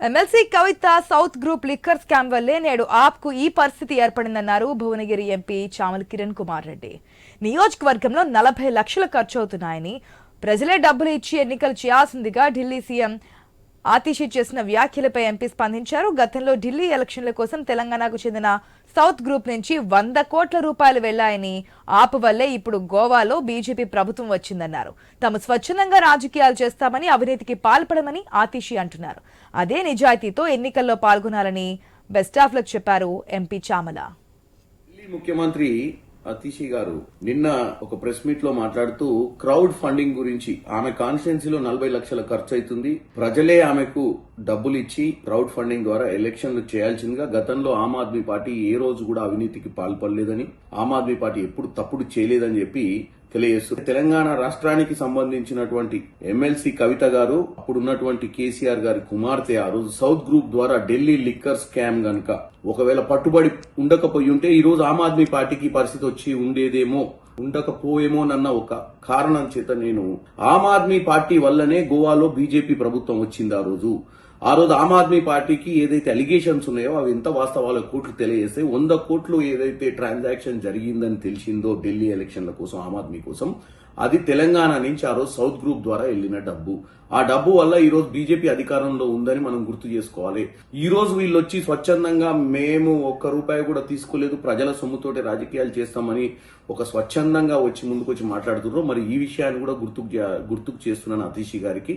MLC Kavitha south group liquor scam వల్లే నేడు ఆప్కు ఈ పరిస్థితి ఏర్పడిందన్నారు భువనగిరి ఎంపీ చామల కిరణ్ కుమార్ రెడ్డి. నియోజకవర్గంలో నలభై లక్షలు ఖర్చు అవుతున్నాయని ప్రజలే డబ్బులు ఇచ్చి ఎన్నికలు చేయాల్సిందిగా ఢిల్లీ సీఎం ఆతిషి చేసిన వ్యాఖ్యలపై ఎంపీ స్పందించారు. గతంలో ఢిల్లీ ఎలక్షన్ల కోసం తెలంగాణకు చెందిన సౌత్ గ్రూప్ నుంచి వంద కోట్ల రూపాయలు వెళ్ళాయని ఆపు వల్లే ఇప్పుడు గోవాలో బీజేపీ ప్రభుత్వం వచ్చిందన్నారు. తాము స్వచ్ఛందంగా రాజకీయాలు చేస్తామని అవినీతికి పాల్పడమని ఆతిషి అంటున్నారు. అదే నిజాయితీతో ఎన్నికల్లో పాల్గొనాలని బెస్ట్ ఆఫ్ లక్ చెప్పారు ఎంపీ చామల. ముఖ్యమంత్రి అతిషి గారు నిన్న ఒక ప్రెస్ మీట్లో మాట్లాడుతూ క్రౌడ్ ఫండింగ్ గురించి ఆమె కాన్స్టిట్యున్సీలో నలభై లక్షల ఖర్చు అవుతుంది ప్రజలే ఆమెకు డబ్బులు ఇచ్చి క్రౌడ్ ఫండింగ్ ద్వారా ఎలక్షన్లు చేయాల్సిందిగా గతంలో ఆమ్ ఆద్మీ పార్టీ ఏ రోజు కూడా అవినీతికి పాల్పడలేదని ఆమ్ ఆద్మీ పార్టీ ఎప్పుడు తప్పుడు చేయలేదని చెప్పి తెలియజేస్తూ తెలంగాణ రాష్ట్రానికి సంబంధించినటువంటి ఎమ్మెల్సీ కవిత గారు అప్పుడున్నటువంటి కేసీఆర్ గారి కుమార్తె ఆ రోజు సౌత్ గ్రూప్ ద్వారా ఢిల్లీ లిక్కర్ స్కామ్ గనక ఒకవేళ పట్టుబడి ఉండకపోయి ఉంటే ఈ రోజు ఆమ్ ఆద్మీ పార్టీకి పరిస్థితి వచ్చి ఉండేదేమో ఉండకపోయేమోనన్న ఒక కారణం చేత నేను ఆమ్ ఆద్మీ పార్టీ వల్లనే గోవాలో బీజేపీ ప్రభుత్వం వచ్చింది ఆ రోజు. ఆ రోజు ఆమ్ ఆద్మీ పార్టీకి ఏదైతే అలిగేషన్స్ ఉన్నాయో అవి ఎంత వాస్తవాల కోట్లు తెలియజేస్తే వంద కోట్లు ఏదైతే ట్రాన్సాక్షన్ జరిగిందని తెలిసిందో ఢిల్లీ ఎలక్షన్ల కోసం ఆమ్ ఆద్మీ కోసం అది తెలంగాణ నుంచి ఆ రోజు సౌత్ గ్రూప్ ద్వారా వెళ్ళిన డబ్బు. ఆ డబ్బు వల్ల ఈ రోజు బీజేపీ అధికారంలో ఉందని మనం గుర్తు చేసుకోవాలి. ఈ రోజు వీళ్ళు వచ్చి స్వచ్ఛందంగా మేము ఒక్క రూపాయి కూడా తీసుకోలేదు ప్రజల సొమ్ముతోటి రాజకీయాలు చేస్తామని ఒక స్వచ్ఛందంగా వచ్చి ముందుకు వచ్చి మాట్లాడుతున్నారు మరి ఈ విషయాన్ని కూడా గుర్తుకు గుర్తుకు చేస్తున్నాను అతీషి గారికి.